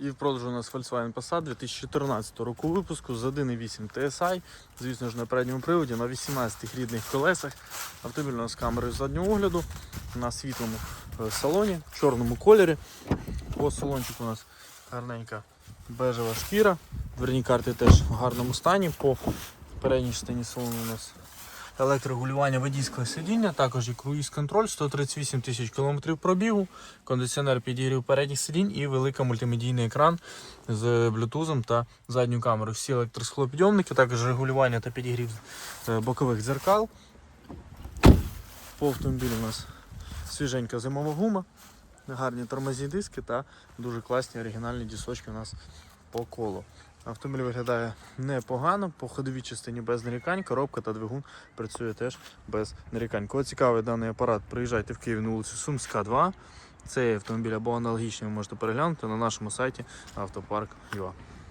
І в продажу у нас Volkswagen Passat 2014 року випуску з 1.8 TSI, звісно ж на передньому приводі, на 18 рідних колесах. Автомобіль у нас з камерою заднього огляду, на світлому е, салоні, в чорному кольорі. По салончику у нас гарненька бежева шкіра. Дверні карти теж в гарному стані. По передній частині салону у нас електрорегулювання водійського сидіння, також і круїз-контроль, 138 тисяч кілометрів пробігу, кондиціонер підігрів передніх сидінь і велика мультимедійний екран з блютузом та задньою камерою. Всі електросхлопідйомники, також регулювання та підігрів е, бокових дзеркал. По автомобілю у нас свіженька зимова гума, гарні тормозні диски та дуже класні оригінальні дісочки у нас по колу. Автомобіль виглядає непогано, по ходовій частині без нарікань, коробка та двигун працює теж без нарікань. Кого цікавий даний апарат, приїжджайте в Київ на вулицю Сумська, 2. Цей автомобіль або аналогічний ви можете переглянути на нашому сайті автопарк.ua.